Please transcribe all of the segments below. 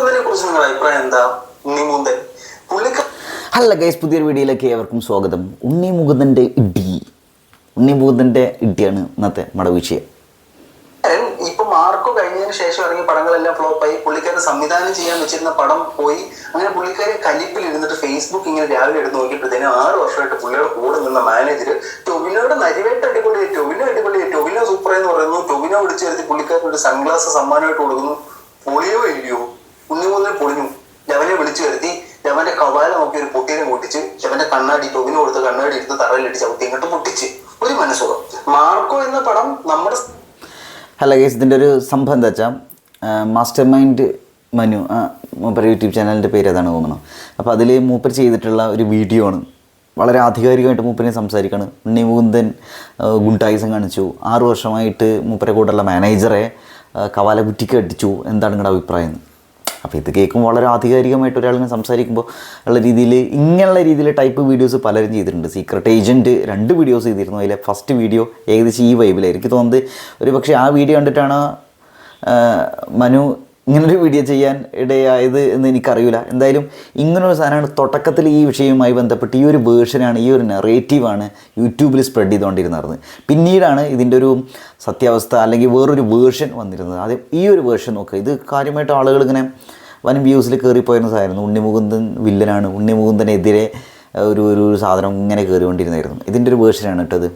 അതിനെ കുറിച്ച് നിങ്ങളുടെ അഭിപ്രായം എന്താ? ഉണ്ണിമൂന്തൻ പുള്ളിക്കാരൻ അല്ല ഗൈസ് പുതിയൊരു വീഡിയോയിലേക്ക് ഏവർക്കും സ്വാഗതം. ഉണ്ണി മുകുന്ദന്റെ ഇടി ഉണ്ണി മുകുന്ദന്റെ ഇടിയാണ് ഇന്നത്തെ നമ്മുടെ വിഷയം. ഇപ്പൊ മാർക്കോ കഴിഞ്ഞതിന് ശേഷം ഇറങ്ങിയ പടങ്ങളെല്ലാം ഫ്ലോപ്പായി. പുള്ളിക്കാരൻ സംവിധാനം ചെയ്യാൻ വെച്ചിരുന്ന പടം പോയി. അങ്ങനെ പുള്ളിക്കാരെ കലിപ്പിൽ ഇരുന്നിട്ട് ഫേസ്ബുക്ക് ഇങ്ങനെ രാവിലെ എടുത്ത് നോക്കിയപ്പോഴത്തേനും ആറ് വർഷമായിട്ട് പുള്ളിയുടെ കൂടെ നിന്ന മാനേജർ ടൊവിനോയുടെ നരിവേട്ട് അടിപൊളിയായി ടൊവിനോ അടിപൊളിയായി ടൊവിനോ സൂപ്പർ എന്ന് പറയുന്നു. ടൊവിനോ വിളിച്ചു വരുത്തി പുള്ളിക്കാരൻ ഒരു സൺഗ്ലാസ് സമ്മാനമായിട്ട് കൊടുക്കുന്നു. പൊളിയോ ഇല്ലയോ? ഉണ്ണിമൂന്നിൽ പൊളിഞ്ഞു. ലവനെ വിളിച്ചു വരുത്തി. ലവന്റെ കവാല നോക്കി ഒരു പൊട്ടീനെ പൊട്ടിച്ച് ലവന്റെ കണ്ണാടി ടോവിന് കൊടുത്ത് കണ്ണാടി എടുത്ത് തറയിലിട്ട് ചവിട്ടി ഇങ്ങോട്ട് പൊട്ടിച്ച്. ഒരു മനസ്സുഖം. മാർക്കോ എന്ന പടം നമ്മുടെ അല്ല ഗൈസ് ഇതിന്റെ ഒരു സംഭവം എന്താ വെച്ചാൽ മാസ്റ്റർ മൈൻഡ് മനു ആ, മൂപ്പര് യൂട്യൂബ് ചാനലിന്റെ പേര് അതാണ് തോന്നുന്നു. അപ്പോൾ അതിൽ മൂപ്പർ ചെയ്തിട്ടുള്ള ഒരു വീഡിയോ ആണ്. വളരെ ആധികാരികമായിട്ട് മൂപ്പനെ സംസാരിക്കുകയാണ് ഉണ്ണി മുകുന്ദൻ ഗുണ്ടായിസം കാണിച്ചു. ആറു വർഷമായിട്ട് മൂപ്പരെ കൂടെയുള്ള മാനേജറെ കവാല കുറ്റിക്ക് അടിച്ചു എന്താണ് നിങ്ങളുടെ അഭിപ്രായം? അപ്പോൾ ഇത് കേൾക്കുമ്പോൾ വളരെ ആധികാരികമായിട്ട് ഒരാളിങ്ങനെ സംസാരിക്കുമ്പോൾ ഉള്ള രീതിയിൽ ഇങ്ങനെയുള്ള രീതിയിൽ ടൈപ്പ് വീഡിയോസ് പലരും ചെയ്തിട്ടുണ്ട്. സീക്രട്ട് ഏജന്റ് രണ്ട് വീഡിയോസ് ചെയ്തിരുന്നു. അതിലെ ഫസ്റ്റ് വീഡിയോ ഏകദേശം ഈ വൈബിലായിരിക്കും തോന്നുന്നത് ഒരു പക്ഷേ ആ വീഡിയോ കണ്ടിട്ടാണ് മനു ഇങ്ങനൊരു വീഡിയോ ചെയ്യാൻ ഇടയായത് എന്ന് എനിക്കറിയില്ല. എന്തായാലും ഇങ്ങനൊരു സാധനമാണ് തുടക്കത്തിൽ ഈ വിഷയവുമായി ബന്ധപ്പെട്ട് ഈ ഒരു വേർഷനാണ് ഈ ഒരു നെറേറ്റീവാണ് യൂട്യൂബിൽ സ്പ്രെഡ് ചെയ്തുകൊണ്ടിരുന്നത്. പിന്നീടാണ് ഇതിന്റെ ഒരു സത്യാവസ്ഥ അല്ലെങ്കിൽ വേറൊരു വേർഷൻ വന്നിരുന്നത്. ആദ്യം ഈ ഒരു വേർഷൻ നോക്കുക ഇത് കാര്യമായിട്ട് ആളുകൾ ഇങ്ങനെ വൻ വ്യൂസിൽ കയറിപ്പോയിരുന്ന സാധനമായിരുന്നു ഉണ്ണിമുകുന്ദൻ വില്ലനാണ്. ഉണ്ണിമുകുന്ദനെതിരെ ഒരു ഒരു സാധനം ഇങ്ങനെ കയറിക്കൊണ്ടിരുന്നായിരുന്നു ഇതിന്റെ ഒരു വേർഷനാണ് കേട്ടത്.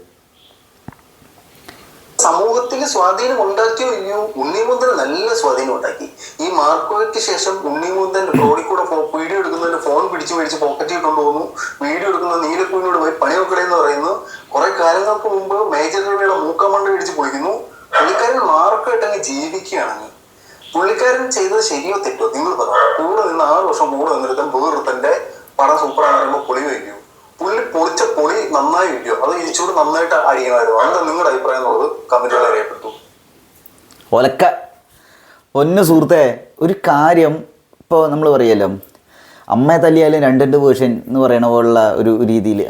സമൂഹത്തിൽ സ്വാധീനം ഉണ്ടാക്കിയോ ഇല്ലയോ? ഉണ്ണിമുന്തൻ നല്ല സ്വാധീനം ഉണ്ടാക്കി. ഈ മാർക്കോയ്ക്ക് ശേഷം ഉണ്ണിമുന്തൻ റോഡിൽ കൂടെ വീഡിയോ എടുക്കുന്നതിന് ഫോൺ പിടിച്ചു മേടിച്ച് പോക്കറ്റിൽ കൊണ്ടുപോകുന്നു വീഡിയോ എടുക്കുന്ന നീലക്കുഞ്ഞോട് പോയി പണി വെക്കണേ എന്ന് പറയുന്നു. കുറെ കാലങ്ങൾക്ക് മുമ്പ് മേജർ രവിയുടെ മൂക്കമണ്ട പിടിച്ച് പൊളിക്കുന്നു. പുള്ളിക്കാരൻ മാർക്കോയിട്ട് അങ്ങ് ജീവിക്കുകയാണ് പുള്ളിക്കാരൻ ചെയ്തത് ശരിയോ തെറ്റോ? നിങ്ങൾ പറ. കൂടെ നിന്ന് ആറ് വർഷം കൂടെ നിന്നിരുത്തൻ വേറൊരുത്തന്റെ പടം സൂപ്പറാന്ന് പറയുമ്പോൾ പൊളി വയ്ക്കും. പുള്ളി പൊളിച്ച പൊളി നന്നായി വയ്ക്കും. അത് ഇരിച്ചുകൂടി നന്നായിട്ട് അടിക്കണമായിരുന്നു. എന്താ നിങ്ങളുടെ അഭിപ്രായം എന്നുള്ളത് കമന്റുകൾ അറിയപ്പെട്ടു. ഒലക്ക. ഒന്ന് സുഹൃത്തെ ഒരു കാര്യം ഇപ്പോൾ നമ്മൾ പറയല്ലോ. അമ്മയെ തല്ലിയാലും രണ്ട് രണ്ട് വേർഷൻ എന്ന് പറയണ പോലുള്ള ഒരു രീതിയിൽ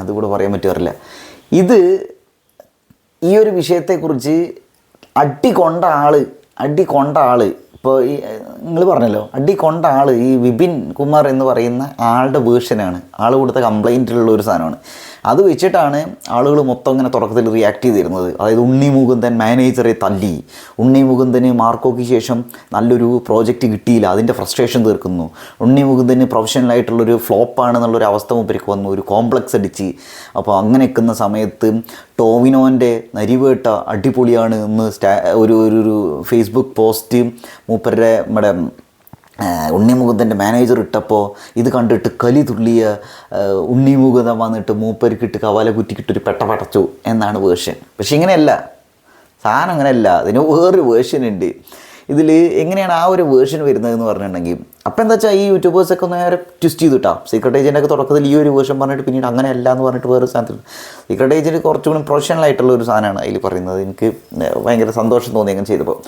അതുകൂടെ പറയാൻ പറ്റുമറില്ല ഇത് ഈ ഒരു വിഷയത്തെക്കുറിച്ച് അടി കൊണ്ട ആൾ അടി കൊണ്ട ആൾ ഇപ്പോൾ ഈ നിങ്ങൾ പറഞ്ഞല്ലോ അടി കൊണ്ട ആൾ ഈ വിപിൻ കുമാർ എന്ന് പറയുന്ന ആളുടെ വേർഷനാണ്. ആൾ കൊടുത്ത കംപ്ലൈന്റിലുള്ള ഒരു സാധനമാണ്. അത് വെച്ചിട്ടാണ് ആളുകൾ മൊത്തം ഇങ്ങനെ തുടക്കത്തിൽ റിയാക്ട് ചെയ്തിരുന്നത്. അതായത് ഉണ്ണി മുകുന്ദൻ മാനേജറെ തല്ലി. ഉണ്ണി മുകുന്ദന് മാർക്കോയ്ക്ക് ശേഷം നല്ലൊരു പ്രോജക്റ്റ് കിട്ടിയില്ല. അതിന്റെ ഫ്രസ്ട്രേഷൻ തീർക്കുന്നു. ഉണ്ണി മുകുന്ദന് പ്രൊഫഷണലായിട്ടുള്ളൊരു ഫ്ലോപ്പാണെന്നുള്ളൊരു അവസ്ഥ മുമ്പിലേക്ക് വന്നു. ഒരു കോംപ്ലക്സ് അടിച്ച്. അപ്പോൾ അങ്ങനെ നിൽക്കുന്ന സമയത്ത് ടോവിനോന്റെ നരിവേട്ട അടിപൊളിയാണ് എന്ന് സ്റ്റാ ഒരു ഒരു ഫേസ്ബുക്ക് പോസ്റ്റ് മൂപ്പരുടെ നമ്മുടെ ഉണ്ണിമുകുന്ദന്റെ മാനേജർ ഇട്ടപ്പോൾ ഇത് കണ്ടിട്ട് കലി തുള്ളിയ ഉണ്ണിമുകുന്ദൻ വന്നിട്ട് മൂപ്പരിക്കിട്ട് കവാല കുറ്റിക്കിട്ടൊരു പെട്ട പടച്ചു എന്നാണ് വേർഷൻ പക്ഷെ ഇങ്ങനെയല്ല. സാധനം അങ്ങനെയല്ല. അതിന് വേറൊരു വേർഷൻ ഉണ്ട്. ഇതിൽ എങ്ങനെയാണ് ആ ഒരു വേർഷൻ വരുന്നത് എന്ന് പറഞ്ഞിട്ടുണ്ടെങ്കിൽ അപ്പം എന്താ വെച്ചാൽ ഈ യൂട്യൂബേഴ്സൊക്കെ ഒന്ന് നേരെ ട്വിസ്റ്റ് ചെയ്തു കിട്ടാം സീക്രട്ട് ഏജന്റൊക്കെ തുടക്കത്തിൽ ഈ ഒരു വേർഷൻ പറഞ്ഞിട്ട് പിന്നീട് അങ്ങനെയല്ല എന്ന് പറഞ്ഞിട്ട് വേറെ സാധനത്തിൽ സീക്രട്ട് ഏജന്റ് കുറച്ചുകൂടി പ്രൊഫഷണൽ ആയിട്ടുള്ള ഒരു സാധനമാണ് അതിൽ പറയുന്നത്. എനിക്ക് ഭയങ്കര സന്തോഷം തോന്നി അങ്ങനെ ചെയ്തപ്പോൾ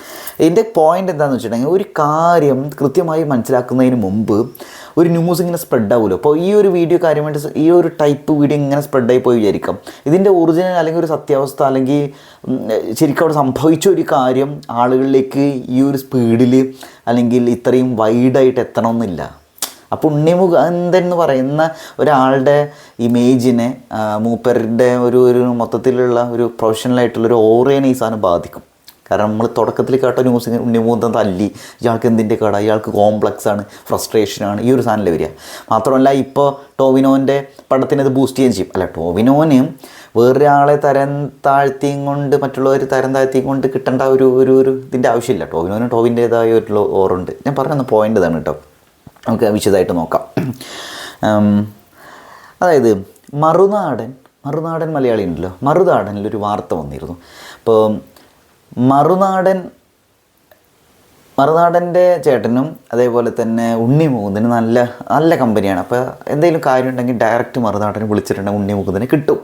ഇതിന്റെ പോയിന്റ് എന്താണെന്ന് വെച്ചിട്ടുണ്ടെങ്കിൽ ഒരു കാര്യം കൃത്യമായി മനസ്സിലാക്കുന്നതിന് മുമ്പ് ഒരു ന്യൂസ് ഇങ്ങനെ സ്പ്രെഡ് ആവുമല്ലോ അപ്പോൾ ഈ ഒരു വീഡിയോ കാര്യമായിട്ട് ഈ ഒരു ടൈപ്പ് വീഡിയോ ഇങ്ങനെ സ്പ്രെഡായി പോയി വിചാരിക്കാം. ഇതിന്റെ ഒറിജിനൽ അല്ലെങ്കിൽ ഒരു സത്യാവസ്ഥ അല്ലെങ്കിൽ ശരിക്കും അവിടെ സംഭവിച്ച ഒരു കാര്യം ആളുകളിലേക്ക് ഈ ഒരു സ്പീഡിൽ അല്ലെങ്കിൽ ഇത്രയും വൈഡായിട്ട് എത്തണമെന്നില്ല അപ്പോൾ ഉണ്ണിമുഖ എന്തെന്ന് പറയുന്ന ഒരാളുടെ ഇമേജിനെ മൂപ്പരുടെ ഒരു ഒരു മൊത്തത്തിലുള്ള ഒരു പ്രൊഫഷണലായിട്ടുള്ള ഒരു ഓറിയനെ ഈ സാധനം ബാധിക്കും. കാരണം നമ്മൾ തുടക്കത്തിൽ കേട്ട ന്യൂസ് ഉണ്ണിമൂന്തം തല്ലി ഇയാൾക്ക് എന്തിന്റെ കട ഇയാൾക്ക് കോംപ്ലക്സ് ആണ് ഫ്രസ്ട്രേഷനാണ് ഈ ഒരു സാധനമല്ലേ വരിക. മാത്രമല്ല ഇപ്പോൾ ടോവിനോന്റെ പടത്തിന് ഇത് ബൂസ്റ്റ് ചെയ്യുകയും ചെയ്യും. അല്ല ടോവിനോന് വേറൊരാളെ തരം താഴ്ത്തിയും കൊണ്ട് മറ്റുള്ളവർ തരം താഴ്ത്തിയും കൊണ്ട് കിട്ടേണ്ട ഒരു ഒരു ഒരു ഇതിന്റെ ആവശ്യമില്ല. ടോവിനോന് ടോവിന്റേതായ ഒരു ഓറുണ്ട്. ഞാൻ പറഞ്ഞ പോയിന്റ് ഇതാണ് കേട്ടോ. നമുക്ക് വിശദമായിട്ട് നോക്കാം. അതായത് മറുനാടൻ മറുനാടൻ മലയാളി ഉണ്ടല്ലോ. മറുനാടനിൽ ഒരു വാർത്ത വന്നിരുന്നു. അപ്പോൾ മറുനാടൻ മറുനാടന്റെ ചേട്ടനും അതേപോലെ തന്നെ ഉണ്ണി മുകുന്ദന് നല്ല നല്ല കമ്പനിയാണ് അപ്പോൾ എന്തെങ്കിലും കാര്യം ഉണ്ടെങ്കിൽ ഡയറക്റ്റ് മറുനാടനെ വിളിച്ചിട്ടുണ്ടെങ്കിൽ ഉണ്ണി കിട്ടും.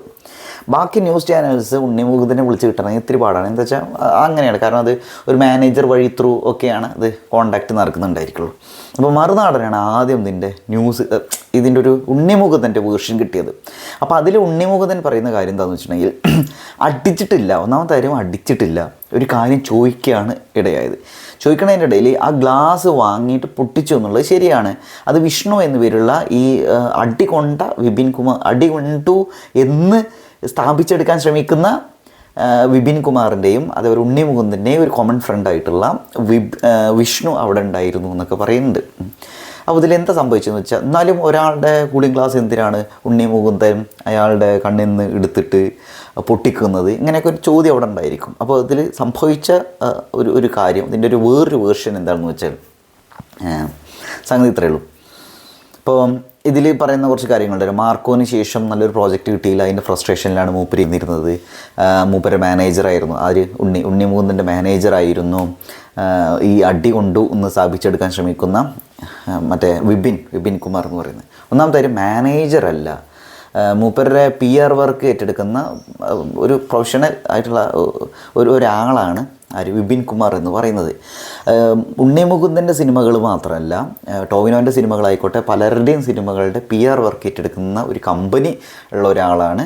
ബാക്കി ന്യൂസ് ചാനൽസ് ഉണ്ണിമുഖത്തിനെ വിളിച്ച് കിട്ടണമെങ്കിൽ ഇത്തിരി പാടാണ്. എന്താ വെച്ചാൽ അങ്ങനെയാണ്. കാരണം അത് ഒരു മാനേജർ വഴി ത്രൂ ഒക്കെയാണ് അത് കോണ്ടാക്ട് നടക്കുന്നുണ്ടായിരിക്കുള്ളൂ. അപ്പോൾ മറുനാടനാണ് ആദ്യം ഇതിന്റെ ന്യൂസ് ഇതിന്റെ ഒരു ഉണ്ണിമുഖത്തിന്റെ വേർഷൻ കിട്ടിയത്. അപ്പോൾ അതിൽ ഉണ്ണിമുഖതൻ പറയുന്ന കാര്യം എന്താണെന്ന് വെച്ചിട്ടുണ്ടെങ്കിൽ അടിച്ചിട്ടില്ല. ഒന്നാമത്തെ കാര്യം അടിച്ചിട്ടില്ല. ഒരു കാര്യം ചോദിക്കുകയാണ് ഇടയായത്. ചോദിക്കണതിന്റെ ഇടയിൽ ആ ഗ്ലാസ് വാങ്ങിയിട്ട് പൊട്ടിച്ചു എന്നുള്ളത് ശരിയാണ്. അത് വിഷ്ണു എന്നു പേരുള്ള ഈ അടി കൊണ്ട വിപിൻ കുമാർ അടി കൊണ്ടു എന്ന് സ്ഥാപിച്ചെടുക്കാൻ ശ്രമിക്കുന്ന വിപിൻ കുമാറിന്റെയും അതേപോലെ ഉണ്ണി ഒരു കോമൺ ഫ്രണ്ടായിട്ടുള്ള വിബ് വിഷ്ണു അവിടെ ഉണ്ടായിരുന്നു എന്നൊക്കെ പറയുന്നുണ്ട്. അപ്പോൾ ഇതിൽ എന്താ സംഭവിച്ചതെന്ന് വെച്ചാൽ എന്നാലും ഒരാളുടെ കൂളിംഗ് ഗ്ലാസ് എന്തിനാണ് ഉണ്ണി മുകുന്ദൻ അയാളുടെ കണ്ണിൽ നിന്ന് എടുത്തിട്ട് പൊട്ടിക്കുന്നത്? ഇങ്ങനെയൊക്കെ ഒരു ചോദ്യം അവിടെ ഉണ്ടായിരിക്കും. അപ്പോൾ ഇതിൽ സംഭവിച്ച ഒരു ഒരു കാര്യം ഇതിന്റെ ഒരു വേറൊരു വേർഷൻ എന്താണെന്ന് വെച്ചാൽ സംഗതി ഇത്രയേ ഉള്ളൂ. ഇപ്പോൾ ഇതിൽ പറയുന്ന കുറച്ച് കാര്യങ്ങളുണ്ട് മാർക്കോന് ശേഷം നല്ലൊരു പ്രോജക്റ്റ് കിട്ടിയില്ല. അതിന്റെ ഫ്രസ്ട്രേഷനിലാണ് മൂപ്പര് ഇരുന്നിരുന്നത്. മൂപ്പര് മാനേജറായിരുന്നു ആര് ഉണ്ണി ഉണ്ണി മുകുന്ദന്റെ മാനേജറായിരുന്നു ഈ അടി കൊണ്ടു ഒന്ന് സ്ഥാപിച്ചെടുക്കാൻ ശ്രമിക്കുന്ന മറ്റേ വിപിൻ വിപിൻ കുമാർ എന്ന് പറയുന്നത്. ഒന്നാമത്തെ കാര്യം മാനേജറല്ല മൂപ്പരുടെ പി ആർ വർക്ക് ഏറ്റെടുക്കുന്ന ഒരു പ്രൊഫഷണൽ ആയിട്ടുള്ള ഒരു ഒരാളാണ് ആര്? വിപിൻ കുമാർ എന്ന് പറയുന്നത്. ഉണ്ണിമുകുന്ദന്റെ ഉണ്ണി മുകുന്ദന്റെ സിനിമകൾ മാത്രമല്ല ടോവിനോന്റെ സിനിമകളായിക്കോട്ടെ പലരുടെയും സിനിമകളുടെ പി ആർ വർക്ക് ഏറ്റെടുക്കുന്ന ഒരു കമ്പനി ഉള്ള ഒരാളാണ്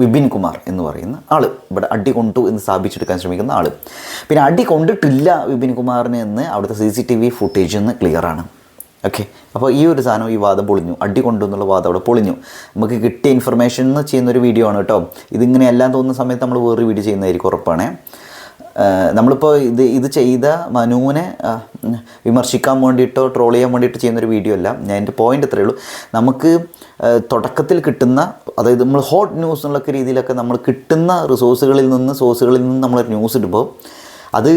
വിപിൻ കുമാർ എന്ന് പറയുന്ന ആൾ ഇവിടെ അടി കൊണ്ടു എന്ന് സ്ഥാപിച്ചെടുക്കാൻ ശ്രമിക്കുന്ന ആൾ പിന്നെ അടി കൊണ്ടിട്ടില്ല വിപിൻ കുമാറിന് എന്ന് അവിടുത്തെ C C T V footage നിന്ന് ക്ലിയറാണ് ഓക്കെ. അപ്പോൾ ഈ ഒരു സാധനം ഈ വാദം പൊളിഞ്ഞു. അടി കൊണ്ടു എന്നുള്ള വാദം അവിടെ പൊളിഞ്ഞു. നമുക്ക് കിട്ടിയ ഇൻഫർമേഷൻ എന്ന് ചെയ്യുന്നൊരു വീഡിയോ ആണ് കേട്ടോ. ഇതിങ്ങനെ എല്ലാം തോന്നുന്ന സമയത്ത് നമ്മൾ വേറൊരു വീഡിയോ ചെയ്യുന്നതായിരിക്കും ഉറപ്പാണേ. നമ്മളിപ്പോൾ ഇത് ഇത് ചെയ്ത മനുവിനെ വിമർശിക്കാൻ വേണ്ടിയിട്ടോ ട്രോൾ ചെയ്യാൻ വേണ്ടിയിട്ടോ ചെയ്യുന്നൊരു വീഡിയോ അല്ല. ഞാൻ എന്റെ പോയിന്റ് ഇത്രയേ ഉള്ളൂ. നമുക്ക് തുടക്കത്തിൽ കിട്ടുന്ന അതായത് നമ്മൾ ഹോട്ട് ന്യൂസ് എന്നുള്ള രീതിയിലൊക്കെ നമ്മൾ കിട്ടുന്ന റിസോഴ്സുകളിൽ നിന്ന് സോഴ്സുകളിൽ നിന്ന് നമ്മളൊരു ന്യൂസ് ഇടുമ്പോൾ അത്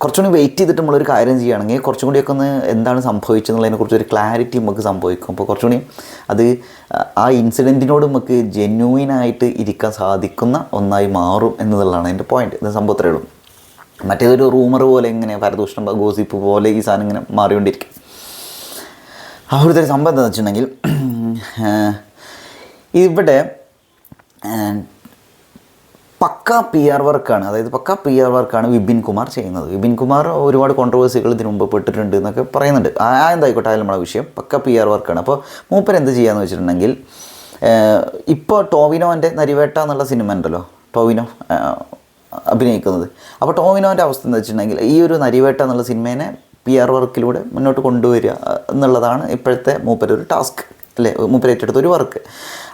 കുറച്ചുകൂടി വെയിറ്റ് ചെയ്തിട്ട് നമ്മളൊരു കാര്യം ചെയ്യുകയാണെങ്കിൽ കുറച്ചും കൂടിയൊക്കെ ഒന്ന് എന്താണ് സംഭവിച്ചതെന്നുള്ളതിനെ കുറിച്ച് ഒരു ക്ലാരിറ്റി നമുക്ക് സംഭവിക്കും. അപ്പോൾ കുറച്ചുകൂടി അത് ആ ഇൻസിഡന്റിനോട് നമുക്ക് ജെന്യൂനായിട്ട് ഇരിക്കാൻ സാധിക്കുന്ന ഒന്നായി മാറും എന്നുള്ളതാണ് എന്റെ പോയിന്റ് ഇത് സംഭവത്രേ ഉള്ളൂ. മറ്റേതൊരു റൂമർ പോലെ ഇങ്ങനെ പരദൂഷണം ഗോസിപ്പ് പോലെ ഈ സാധനം ഇങ്ങനെ മാറിക്കൊണ്ടിരിക്കും. ആ ഒരു തരം സംഭവം എന്താണെന്ന് വെച്ചിട്ടുണ്ടെങ്കിൽ ഇവിടെ പക്ക പി ആർ വർക്കാണ്. അതായത് പക്ക പി ആർ വർക്കാണ് വിപിൻ കുമാർ ചെയ്യുന്നത്. വിപിൻ കുമാർ ഒരുപാട് കോൺട്രവേഴ്സികൾ ഇതിനു മുമ്പ് പെട്ടിട്ടുണ്ട് എന്നൊക്കെ പറയുന്നുണ്ട്. ആ എന്തായിക്കോട്ടെ അതിൽ നമ്മുടെ വിഷയം. പക്ക പി ആർ വർക്കാണ്. അപ്പോൾ മൂപ്പർ എന്ത് ചെയ്യാന്ന് വെച്ചിട്ടുണ്ടെങ്കിൽ ഇപ്പോൾ ടോവിനോന്റെ നരിവേട്ട എന്നുള്ള സിനിമ ഉണ്ടല്ലോ ടോവിനോ അഭിനയിക്കുന്നത്. അപ്പോൾ ടോവിനോന്റെ അവസ്ഥ എന്ന് വെച്ചിട്ടുണ്ടെങ്കിൽ ഈ ഒരു നരിവേട്ട എന്നുള്ള സിനിമേനെ പി ആർ വർക്കിലൂടെ മുന്നോട്ട് കൊണ്ടുവരിക എന്നുള്ളതാണ് ഇപ്പോഴത്തെ മൂപ്പരൊരു ടാസ്ക്. അല്ലേ മൂപ്പര് ഏറ്റെടുത്ത ഒരു വർക്ക്.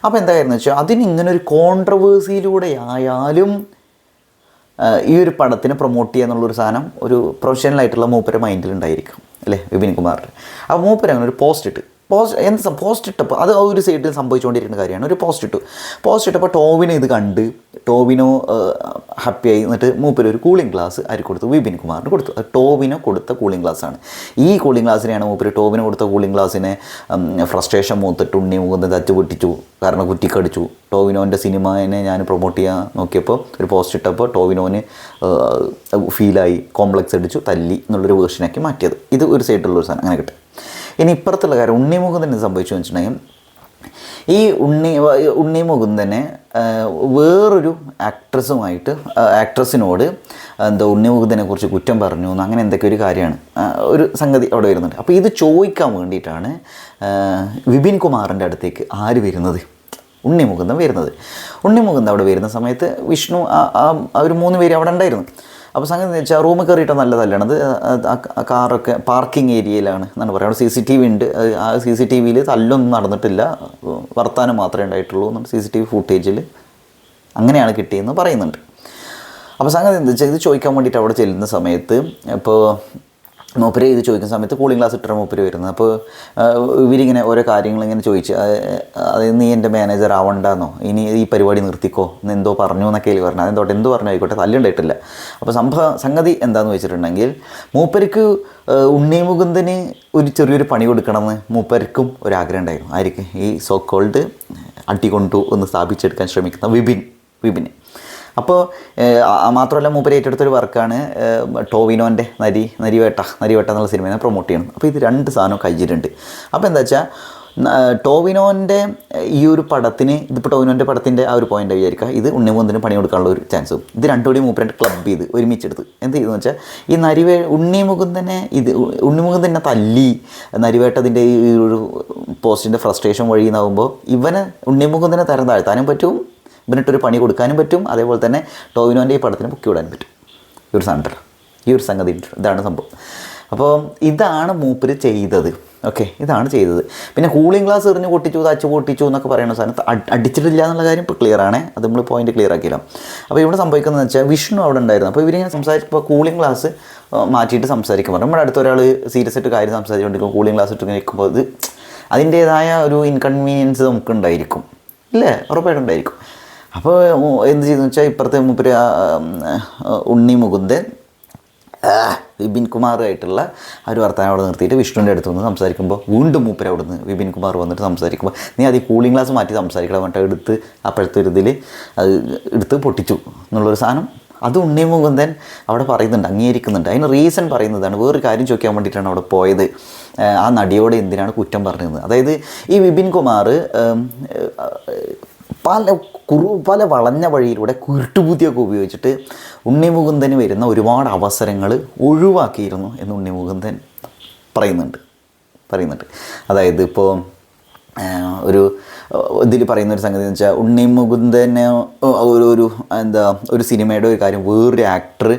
അപ്പോൾ എന്താ വെച്ചാൽ അതിന് ഇങ്ങനെ ഒരു കോൺട്രവേഴ്സിയിലൂടെ ആയാലും ഈ ഒരു പടത്തിനെ പ്രൊമോട്ട് ചെയ്യുക എന്നുള്ളൊരു സാധനം ഒരു പ്രൊഫഷണലായിട്ടുള്ള മൂപ്പര മൈൻഡിൽ ഉണ്ടായിരിക്കും അല്ലേ? വിപിൻ കുമാറിന്റെ അപ്പോൾ മൂപ്പര് അങ്ങനെ ഒരു പോസ്റ്റ് ഇട്ട്. പോസ്റ്റ് എന്ത് പോസ്റ്റ് ഇട്ടപ്പോൾ അത് ഒരു സൈഡിൽ സംഭവിച്ചുകൊണ്ടിരിക്കുന്ന കാര്യമാണ്. ഒരു പോസ്റ്റ് ഇട്ടു. പോസ്റ്റ് ഇട്ടപ്പോൾ ടോവിനെ ഇത് കണ്ട് ടോവിനോ ഹാപ്പിയായി എന്നിട്ട് മൂപ്പര് ഒരു കൂളിംഗ് ഗ്ലാസ് ആര് കൊടുത്തു. വിപിൻ കുമാറിന് കൊടുത്തു. അത് ടോവിനോ കൊടുത്ത കൂളിംഗ് ഗ്ലാസ്സാണ് ഈ കൂളിംഗ് ഗ്ലാസ്സിനെയാണ് മൂപ്പര് ടോവിനോ കൊടുത്ത കൂളിംഗ് ഗ്ലാസ്സിനെ ഫ്രസ്ട്രേഷൻ മൂത്തിട്ട് ഉണ്ണി മൂന്ന് തച്ച് പൊട്ടിച്ചു. കാരണം കുറ്റിക്കടിച്ചു. ടോവിനോന്റെ സിനിമയെ ഞാൻ പ്രൊമോട്ട് ചെയ്യാൻ നോക്കിയപ്പോൾ ഒരു പോസ്റ്റ് ഇട്ടപ്പോൾ ടോവിനോന് ഫീലായി കോംപ്ലക്സ് അടിച്ചു തല്ലി എന്നുള്ളൊരു വേർഷനാക്കി മാറ്റിയത്. ഇത് ഒരു സൈഡിലുള്ള ഒരു സാധനം. അങ്ങനെ കിട്ടും. ഇനി ഇപ്പുറത്തുള്ള കാര്യം ഉണ്ണി തന്നെ സംഭവിച്ചു വെച്ചിട്ടുണ്ടെങ്കിൽ ഈ ഉണ്ണി ഉണ്ണി മുകുന്ദനെ വേറൊരു ആക്ട്രസുമായിട്ട് ആക്ട്രസിനോട് എന്താ ഉണ്ണി കുറിച്ച് കുറ്റം പറഞ്ഞു എന്ന് അങ്ങനെ എന്തൊക്കെ ഒരു കാര്യമാണ് ഒരു സംഗതി അവിടെ വരുന്നുണ്ട്. അപ്പോൾ ഇത് ചോദിക്കാൻ വേണ്ടിയിട്ടാണ് വിപിൻ കുമാറിന്റെ അടുത്തേക്ക് ആര് വരുന്നത്? ഉണ്ണി മുകുന്ദൻ വരുന്നത്. ഉണ്ണി മുകുന്ദൻ അവിടെ വരുന്ന സമയത്ത് വിഷ്ണു ആ ഒരു മൂന്ന് പേര് അവിടെ ഉണ്ടായിരുന്നു. അപ്പോൾ സംഗതി എന്ന് വെച്ചാൽ റൂമ് കയറിയിട്ട് നല്ല അത് കാറൊക്കെ പാർക്കിംഗ് ഏരിയയിലാണ് എന്നാണ് പറയുന്നത് സി സി ടി വി ഉണ്ട് ആ സി സി ടി വിയിൽ തല്ലൊന്നും നടന്നിട്ടില്ല. വർത്താനം മാത്രമേ ഉണ്ടായിട്ടുള്ളൂ എന്നാണ് സി സി ടി വി ഫുട്ടേജിൽ അങ്ങനെയാണ് കിട്ടിയെന്ന് പറയുന്നുണ്ട്. അപ്പോൾ സംഗതി എന്താ വെച്ചാൽ ഇത് ചോദിക്കാൻ വേണ്ടിയിട്ട് അവിടെ ചെല്ലുന്ന സമയത്ത് ഇപ്പോൾ മൂപ്പര് ഇത് ചോദിക്കുന്ന സമയത്ത് കൂളിംഗ് ഗ്ലാസ് ഇട്ടാണ് മൂപ്പര് വരുന്നത്. അപ്പോൾ ഇവരിങ്ങനെ ഓരോ കാര്യങ്ങൾ ഇങ്ങനെ ചോദിച്ച് അതായത് നീ എന്റെ മാനേജർ ആവണ്ടെന്നോ? ഇനി ഈ പരിപാടി നിർത്തിക്കോ? എന്ന് എന്തോ പറഞ്ഞു എന്നൊക്കെ അതിൽ പറഞ്ഞു. അതെന്തോട്ട് എന്ത് പറഞ്ഞു ആയിക്കോട്ടെ തല്ലുണ്ടായിട്ടില്ല അപ്പോൾ സംഭവ സംഗതി എന്താണെന്ന് വെച്ചിട്ടുണ്ടെങ്കിൽ മൂപ്പർക്ക് ഉണ്ണി മുകുന്ദന് ഒരു ചെറിയൊരു പണി കൊടുക്കണമെന്ന് മൂപ്പർക്കും ഒരാഗ്രഹം ഉണ്ടായിരുന്നു. ആയിരിക്കും ഈ സോ കോൾഡ് അട്ടികൊണ്ടു ഒന്ന് സ്ഥാപിച്ചെടുക്കാൻ ശ്രമിക്കുന്ന വിപിൻ വിപിന്. അപ്പോൾ മാത്രമല്ല മൂപ്പര് ഏറ്റെടുത്തൊരു വർക്കാണ് ടോവിനോന്റെ നരി നരിവേട്ട നരിവേട്ട എന്നുള്ള സിനിമയെ പ്രൊമോട്ട് ചെയ്യണം അപ്പോൾ ഇത് രണ്ട് സാധനം കഴിച്ചിട്ടുണ്ട്. അപ്പോൾ എന്താ വെച്ചാൽ ടോവിനോന്റെ ഈ ഒരു പടത്തിന് ഇതിപ്പോൾ ടോവിനോന്റെ പടത്തിന്റെ ആ ഒരു പോയിന്റ് വിചാരിക്കുക. ഇത് ഉണ്ണിമൂന്തിന് പണി കൊടുക്കാനുള്ള ഒരു ചാൻസ് ഇത് രണ്ടുകൂടി മൂപ്പരായിട്ട് ക്ലബ് ചെയ്ത് ഒരുമിച്ചെടുത്ത്. എന്ത് ചെയ്തെന്ന് വെച്ചാൽ ഈ നരിവേ ഉണ്ണിമുകുന്ദനെ ഇത് ഉണ്ണിമുകുന്ദനെ തല്ലി നരിവേട്ടതിന്റെ ഈ ഒരു പോസ്റ്റിന്റെ ഫ്രസ്ട്രേഷൻ വഴി ഇവനെ ഇവന് ഉണ്ണിമുകുന്ദനെ തരം താഴ്ത്താനും പറ്റും ഇവനിട്ടൊരു പണി കൊടുക്കാനും പറ്റും. അതേപോലെ തന്നെ ടോവിനോന്റെ ഈ പടത്തിന് പൊക്കി വിടാനും പറ്റും. ഈ ഒരു സാധനം ഈ ഒരു സംഗതി ഇതാണ് സംഭവം. അപ്പോൾ ഇതാണ് മൂപ്പര് ചെയ്തത്. ഓക്കെ ഇതാണ് ചെയ്തത്. പിന്നെ കൂളിംഗ് ഗ്ലാസ് എറിഞ്ഞ് പൊട്ടിച്ചു തച്ച് പൊട്ടിച്ചു എന്നൊക്കെ പറയുന്ന സാധനത്ത് അടിച്ചിട്ടില്ല എന്നുള്ള കാര്യം ഇപ്പോൾ ക്ലിയർ ആണ്. അത് നമ്മൾ പോയിന്റ് ക്ലിയർ ആക്കിയില്ല. അപ്പോൾ ഇവിടെ സംഭവിക്കുന്നത് വെച്ചാൽ വിഷ്ണു അവിടെ ഉണ്ടായിരുന്നു. അപ്പോൾ ഇവരിങ്ങനെ സംസാരിക്കുമ്പോൾ കൂളിംഗ് ഗ്ലാസ് മാറ്റിയിട്ട് സംസാരിക്കാൻ പറഞ്ഞു നമ്മുടെ അടുത്ത ഒരാൾ സീരിയസ് ആയിട്ട് കാര്യം സംസാരിച്ചുകൊണ്ടിരിക്കും. കൂളിംഗ് ഗ്ലാസ് ഇട്ട് നിൽക്കുമ്പോൾ അത് അതിന്റേതായ ഒരു ഇൻകൺവീനിയൻസ് നമുക്ക് ഉണ്ടായിരിക്കും ഇല്ലേ? ഉറപ്പായിട്ടും ഉണ്ടായിരിക്കും. അപ്പോൾ എന്ത് ചെയ്തെന്ന് വെച്ചാൽ ഇപ്പുറത്തെ മൂപ്പര് ഉണ്ണി മുകുന്ദൻ വിപിൻ കുമാറുമായിട്ടുള്ള ആ ഒരു വർത്തമാനം അവിടെ നിർത്തിയിട്ട് വിഷ്ണുവിന്റെ അടുത്ത് വന്ന് സംസാരിക്കുമ്പോൾ വീണ്ടും മൂപ്പര് അവിടെ നിന്ന് വിപിൻ കുമാർ വന്നിട്ട് സംസാരിക്കുമ്പോൾ നീ അത് കൂളിംഗ് ഗ്ലാസ് മാറ്റി സംസാരിക്കണം എന്നിട്ട് എടുത്ത് അപ്പോഴത്തെ ഒരു ഇതിൽ അത് എടുത്ത് പൊട്ടിച്ചു എന്നുള്ളൊരു സാധനം. അത് ഉണ്ണി മുകുന്ദൻ അവിടെ പറയുന്നുണ്ട് അംഗീകരിക്കുന്നുണ്ട്. അതിന് റീസൺ പറയുന്നതാണ്. വേറൊരു കാര്യം ചോദിക്കാൻ വേണ്ടിയിട്ടാണ് അവിടെ പോയത്. ആ, നടിയോട് എന്തിനാണ് കുറ്റം പറഞ്ഞത്? അതായത് ഈ വിപിൻ കുമാർ പല കുറു പല വളഞ്ഞ വഴിയിലൂടെ കുരുട്ടുബുദ്ധിയൊക്കെ ഉപയോഗിച്ചിട്ട് ഉണ്ണിമുകുന്ദന് വരുന്ന ഒരുപാട് അവസരങ്ങൾ ഒഴിവാക്കിയിരുന്നു എന്ന് ഉണ്ണിമുകുന്ദൻ പറയുന്നുണ്ട്. പറയുന്നുണ്ട്. അതായത് ഇപ്പോൾ ഒരു ഇതിൽ പറയുന്ന ഒരു സംഗതി എന്ന് വെച്ചാൽ ഉണ്ണി ഒരു ഒരു എന്താ ഒരു സിനിമയുടെ ഒരു കാര്യം വേറൊരു ആക്ടർ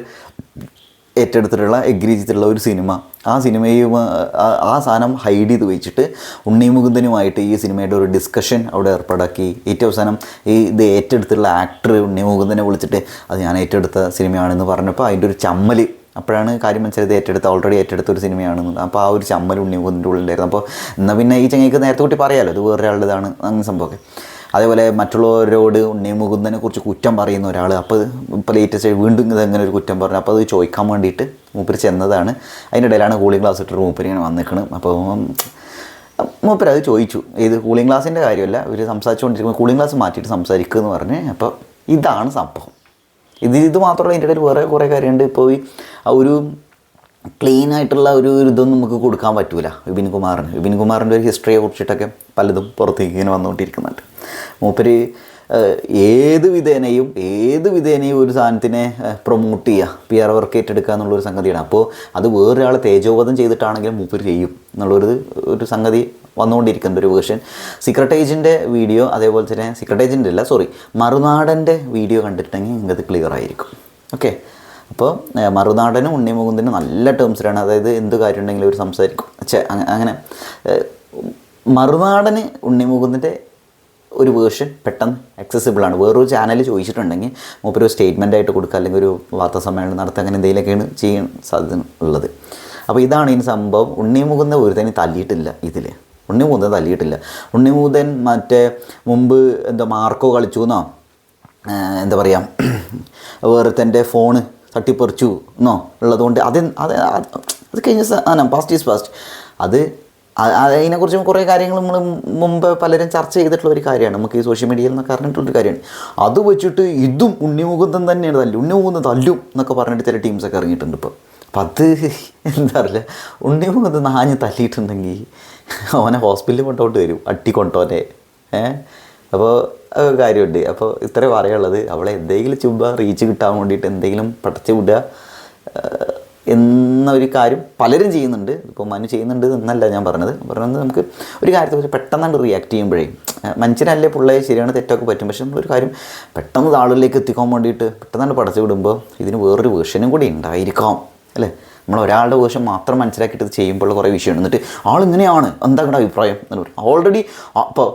ഏറ്റെടുത്തിട്ടുള്ള എഗ്രി ചെയ്തിട്ടുള്ള ഒരു സിനിമ ആ സിനിമയും ആ- സാധനം ഹൈഡ് ചെയ്ത് വെച്ചിട്ട് ഉണ്ണി മുകുന്ദനുമായിട്ട് ഈ സിനിമയുടെ ഒരു ഡിസ്കഷൻ അവിടെ ഏർപ്പാടാക്കി. ഏറ്റവും അവസാനം ഈ ഇത് ഏറ്റെടുത്തിട്ടുള്ള ആക്ടർ ഉണ്ണി മുകുന്ദനെ വിളിച്ചിട്ട് അത് ഞാൻ ഏറ്റെടുത്ത സിനിമയാണെന്ന് പറഞ്ഞപ്പോൾ അതിന്റെ ഒരു ചമ്മൽ. അപ്പോഴാണ് കാര്യം മനസ്സിലായത് ഏറ്റെടുത്ത ഓൾറെഡി ഏറ്റെടുത്ത ഒരു സിനിമയാണെന്ന് അപ്പോൾ ആ ഒരു ചമ്മൽ ഉണ്ണി മുകുന്ദന്റെ ഉള്ളിലായിരുന്നു. അപ്പോൾ എന്നാൽ പിന്നെ ഈ ചങ്ങയ്ക്ക് നേരത്തെ കൂട്ടി പറയാമല്ലോ ഇത് വേറൊരാളുടേതാണ് അങ്ങനെ സംഭവമൊക്കെ. അതേപോലെ മറ്റുള്ളവരോട് ഉണ്ണി മുകുന്ദനെ കുറിച്ച് കുറ്റം പറയുന്ന ഒരാൾ അപ്പോൾ ഇപ്പോൾ ലേറ്റസ്റ്റ് വീണ്ടും ഇത് അങ്ങനെ ഒരു കുറ്റം പറഞ്ഞു? അപ്പോൾ അത് ചോദിക്കാൻ വേണ്ടിയിട്ട് മൂപ്പര് ചെന്നതാണ്. അതിന്റെ ഇടയിലാണ് കൂളിംഗ് ക്ലാസ് ഇട്ടിട്ട് മൂപ്പര് ഇങ്ങനെ വന്നിരിക്കുന്നത് അപ്പോൾ മൂപ്പര് അത് ചോദിച്ചു. ഇത് കൂളിംഗ് ക്ലാസ്സിന്റെ കാര്യമല്ല ഇവർ സംസാരിച്ചുകൊണ്ടിരിക്കുമ്പോൾ കൂളിംഗ് ക്ലാസ് മാറ്റിയിട്ട് സംസാരിക്കുക എന്ന് പറഞ്ഞ്. അപ്പോൾ ഇതാണ് സംഭവം. ഇത് ഇത് മാത്രമല്ല ഇതിന്റെ ഇടയിൽ വേറെ കുറേ കാര്യമുണ്ട്. ഇപ്പോൾ ഈ ഒരു ക്ലീൻ ആയിട്ടുള്ള ഒരു ഇതൊന്നും നമുക്ക് കൊടുക്കാൻ പറ്റൂല വിപിൻ കുമാറിന്. വിപിൻ കുമാറിന്റെ ഒരു ഹിസ്റ്ററിയെ കുറിച്ചിട്ടൊക്കെ പലതും പുറത്തേക്ക് ഇങ്ങനെ വന്നുകൊണ്ടിരിക്കുന്നുണ്ട്. മൂപ്പര് ഏത് വിധേനയും ഏത് വിധേനയും ഒരു സാധനത്തിനെ പ്രൊമോട്ട് ചെയ്യുക പി ആർ വർക്ക് ഏറ്റെടുക്കുക എന്നുള്ളൊരു സംഗതിയാണ്. അപ്പോൾ അത് വേറൊരാൾ തേജോവധം ചെയ്തിട്ടാണെങ്കിലും മൂപ്പര് ചെയ്യും എന്നുള്ളൊരു ഒരു സംഗതി വന്നുകൊണ്ടിരിക്കുന്ന ഒരു വേർഷൻ സീക്രട്ട് ഏജന്റെ വീഡിയോ അതേപോലെ തന്നെ സീക്രട്ട് ഏജന്റ് അല്ല സോറി മറുനാടന്റെ വീഡിയോ കണ്ടിട്ടുണ്ടെങ്കിൽ നിങ്ങൾക്ക് ക്ലിയർ ആയിരിക്കും. ഓക്കെ അപ്പോൾ മറുനാടനും ഉണ്ണിമുകുന്ദനും നല്ല ടേംസിലാണ് അതായത് എന്ത് കാര്യം ഉണ്ടെങ്കിലും അവർ സംസാരിക്കും. അങ്ങനെ മറുനാടന് ഉണ്ണിമുകുന്ദന്റെ ഒരു വേർഷൻ പെട്ടെന്ന് അക്സസിബിൾ ആണ്. വേറൊരു ചാനൽ ചോദിച്ചിട്ടുണ്ടെങ്കിൽ മൂപ്പര് ഒരു സ്റ്റേറ്റ്മെന്റ് ആയിട്ട് കൊടുക്കുക അല്ലെങ്കിൽ ഒരു വാർത്താ സമ്മേളനം നടത്തുക അങ്ങനെ എന്തെങ്കിലുമൊക്കെയാണ് ചെയ്യാൻ സാധ്യത ഉള്ളത്. അപ്പോൾ ഇതാണ് ഈ സംഭവം. ഉണ്ണി മുകുന്ന ഒരു തന്നെ തല്ലിയിട്ടില്ല ഇതിൽ ഉണ്ണിമുകുന്ദൻ തല്ലിയിട്ടില്ല. ഉണ്ണിമുകുന്ദൻ മറ്റേ മുമ്പ് എന്താ മാർക്കോ കളിച്ചു എന്നോ എന്താ പറയുക വേറൊരുത്തന്റെ ഫോണ് തട്ടിപ്പറിച്ചു എന്നോ ഉള്ളതുകൊണ്ട് അത് അത് അത് കഴിഞ്ഞ സാധനം പാസ്റ്റ് ഈസ് പാസ്റ്റ് അത് അതിനെക്കുറിച്ച് കുറേ കാര്യങ്ങൾ നമ്മൾ മുമ്പ് പലരും ചർച്ച ചെയ്തിട്ടുള്ള ഒരു കാര്യമാണ്. നമുക്ക് ഈ സോഷ്യൽ മീഡിയയിൽ നിന്നൊക്കെ അറിഞ്ഞിട്ടുള്ളൊരു കാര്യമാണ് അത് വെച്ചിട്ട് ഇതും ഉണ്ണിമുകുന്ദൻ തന്നെയാണ് തല്ലും. ഉണ്ണിമുകുന്ദൻ തല്ലും എന്നൊക്കെ പറഞ്ഞിട്ട് ചില ടീംസൊക്കെ ഇറങ്ങിയിട്ടുണ്ട് ഇപ്പോൾ അപ്പം അത് എന്താ അറിയില്ല. ഉണ്ണിമുകുന്ദൻ നാഞ്ഞ് തല്ലിയിട്ടുണ്ടെങ്കിൽ അവനെ ഹോസ്പിറ്റലിൽ കൊണ്ടോട്ട് വരും. അട്ടി കൊണ്ടോനെ ഏഹ് അപ്പോൾ കാര്യമുണ്ട്. അപ്പോൾ ഇത്രേ പറയാനുള്ളത്. അവളെ എന്തെങ്കിലും ചുമ്പ റീച്ച് കിട്ടാൻ വേണ്ടിയിട്ട് എന്തെങ്കിലും പടച്ച് വിടുക. ഏഹ്, എന്ന ഒരു കാര്യം പലരും ചെയ്യുന്നുണ്ട്. ഇപ്പോൾ മനു ചെയ്യുന്നുണ്ട് എന്നല്ല ഞാൻ പറഞ്ഞത്. പറഞ്ഞത് നമുക്ക് ഒരു കാര്യത്തെ കുറിച്ച് പെട്ടെന്നാണ് റിയാക്ട് ചെയ്യുമ്പോഴേ മനുഷ്യനല്ലേ പിള്ളേ ശരിയാണ് തെറ്റൊക്കെ പറ്റും. പക്ഷെ നമ്മളൊരു കാര്യം പെട്ടെന്ന് ആളുകളിലേക്ക് എത്തിക്കാൻ വേണ്ടിയിട്ട് പെട്ടെന്നാണ് പടച്ചു വിടുമ്പോൾ ഇതിന് വേറൊരു വേർഷനും കൂടി ഉണ്ടായിരിക്കാം. അല്ലേ? നമ്മൾ ഒരാളുടെ വേർഷൻ മാത്രം മനസ്സിലാക്കിയിട്ട് ഇത് ചെയ്യുമ്പോൾ കുറേ വിഷയം എന്നിട്ട് ആളിങ്ങനെയാണ് എന്താ നിങ്ങളുടെ അഭിപ്രായം എന്ന് പറയും. ഓൾറെഡി അപ്പോൾ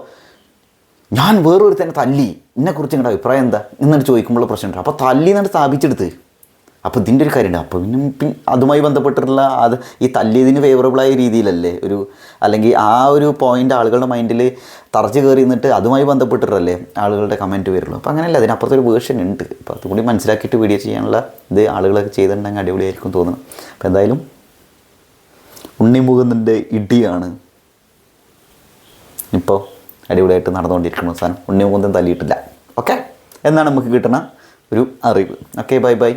ഞാൻ വേറൊരു തന്നെ തല്ലി എന്നെക്കുറിച്ച് നിങ്ങളുടെ അഭിപ്രായം എന്താ? എന്നിട്ട് ചോദിക്കുമ്പോൾ പ്രശ്നമുണ്ട്. അപ്പോൾ തല്ലി എന്നിട്ട് സ്ഥാപിച്ചെടുത്ത് അപ്പോൾ ഇതിന്റെ ഒരു കാര്യമുണ്ട്. അപ്പോൾ പിന്നെ പിന്നെ അതുമായി ബന്ധപ്പെട്ടിട്ടുള്ള അത് ഈ തല്ലിയതിന് ഫേവറബിളായ രീതിയിലല്ലേ ഒരു അല്ലെങ്കിൽ ആ ഒരു പോയിന്റ് ആളുകളുടെ മൈൻഡിൽ തറച്ച് കയറി നിന്നിട്ട് അതുമായി ബന്ധപ്പെട്ടിട്ടല്ലേ ആളുകളുടെ കമന്റ് വരുള്ളൂ. അപ്പോൾ അങ്ങനെയല്ല അതിനപ്പുറത്തൊരു വേർഷൻ ഉണ്ട്. അപ്പോൾ അതുകൂടി മനസ്സിലാക്കിയിട്ട് വീഡിയോ ചെയ്യാനുള്ള ഇത് ആളുകളൊക്കെ ചെയ്തിട്ടുണ്ടെങ്കിൽ അടിപൊളിയായിരിക്കും തോന്നുന്നു. അപ്പോൾ എന്തായാലും ഉണ്ണിമുകുന്ദന്റെ ഇടിയാണ് ഇപ്പോൾ അടിപൊളിയായിട്ട് നടന്നുകൊണ്ടിരിക്കുന്ന സാധനം. ഉണ്ണിമുകുന്ദൻ തല്ലിയിട്ടില്ല. ഓക്കെ എന്നാണ് നമുക്ക് കിട്ടുന്ന ഒരു അറിവ്. Okay bye bye